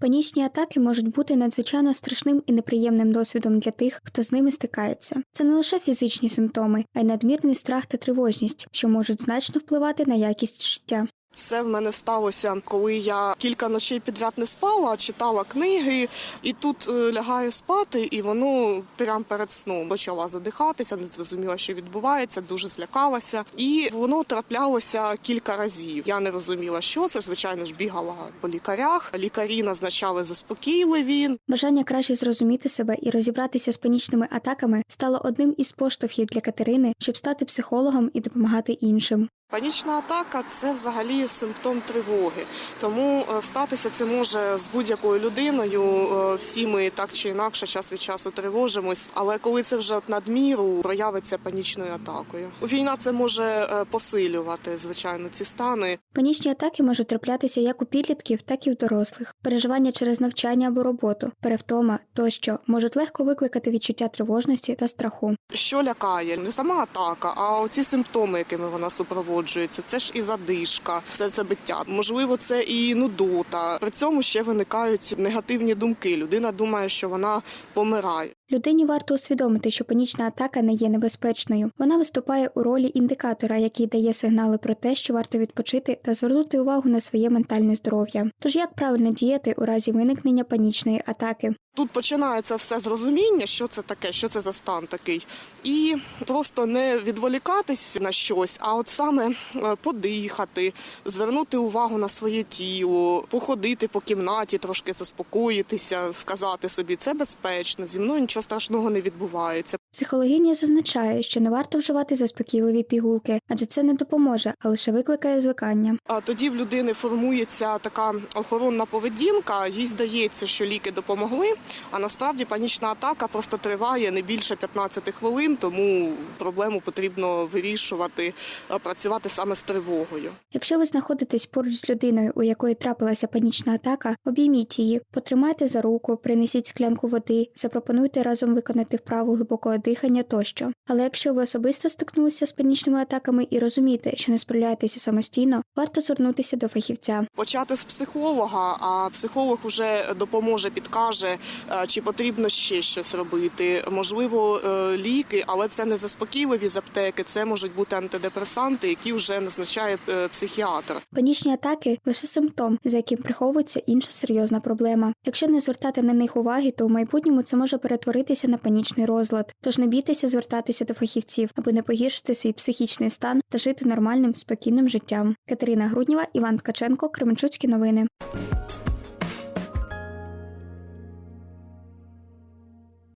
Панічні атаки можуть бути надзвичайно страшним і неприємним досвідом для тих, хто з ними стикається. Це не лише фізичні симптоми, а й надмірний страх та тривожність, що можуть значно впливати на якість життя. Це в мене сталося, коли я кілька ночей підряд не спала, читала книги, і тут е, лягаю спати, і воно прямо перед сном почала задихатися, не зрозуміла, що відбувається, дуже злякалася. І воно траплялося кілька разів. Я не розуміла, що це. Звичайно ж, бігала по лікарях. Лікарі назначали заспокійливі. Бажання краще зрозуміти себе і розібратися з панічними атаками стало одним із поштовхів для Катерини, щоб стати психологом і допомагати іншим. Панічна атака це взагалі симптом тривоги. Тому е, статися це може з будь-якою людиною. Е, Всі ми так чи інакше час від часу тривожимось. Але коли це вже надміру, проявиться панічною атакою. Війна це може е, посилювати, звичайно, ці стани. Панічні атаки можуть траплятися як у підлітків, так і у дорослих. Переживання через навчання або роботу, перевтома тощо можуть легко викликати відчуття тривожності та страху. Що лякає? Не сама атака, а оці симптоми, якими вона супроводжується. Це ж і задишка, все це биття. Можливо, це і нудота. При цьому ще виникають негативні думки. Людина думає, що вона помирає. Людині варто усвідомити, що панічна атака не є небезпечною. Вона виступає у ролі індикатора, який дає сигнали про те, що варто відпочити та звернути увагу на своє ментальне здоров'я. Тож як правильно діяти у разі виникнення панічної атаки? Тут починається все з розуміння, що це таке, що це за стан такий, і просто не відволікатись на щось, а от саме е, подихати, звернути увагу на своє тіло, походити по кімнаті, трошки заспокоїтися, сказати собі, це безпечно, зі мною нічого страшного не відбувається. Психологиня зазначає, що не варто вживати заспокійливі пігулки, адже це не допоможе, а лише викликає звикання. А тоді в людини формується така охоронна поведінка. Їй здається, що ліки допомогли. А насправді панічна атака просто триває не більше 15 хвилин, тому проблему потрібно вирішувати, працювати саме з тривогою. Якщо ви знаходитесь поруч з людиною, у якої трапилася панічна атака, обійміть її, потримайте за руку, принесіть склянку води, запропонуйте разом виконати вправу глибокого дихання тощо. Але якщо ви особисто стикнулися з панічними атаками і розумієте, що не справляєтеся самостійно, варто звернутися до фахівця. Почати з психолога, а психолог уже допоможе, підкаже, е, чи потрібно ще щось робити. Можливо, е, ліки, але це не заспокійливі з аптеки, це можуть бути антидепресанти, які вже назначає е, психіатр. Панічні атаки лише симптом, за яким приховується інша серйозна проблема. Якщо не звертати на них уваги, то в майбутньому це може перетворитися на панічний розлад. Тож не бійтеся звертатися до фахівців, аби не погіршити свій психічний стан та жити нормальним, спокійним життям. Катерина Грудніва, Іван Ткаченко, Кременчуцькі новини.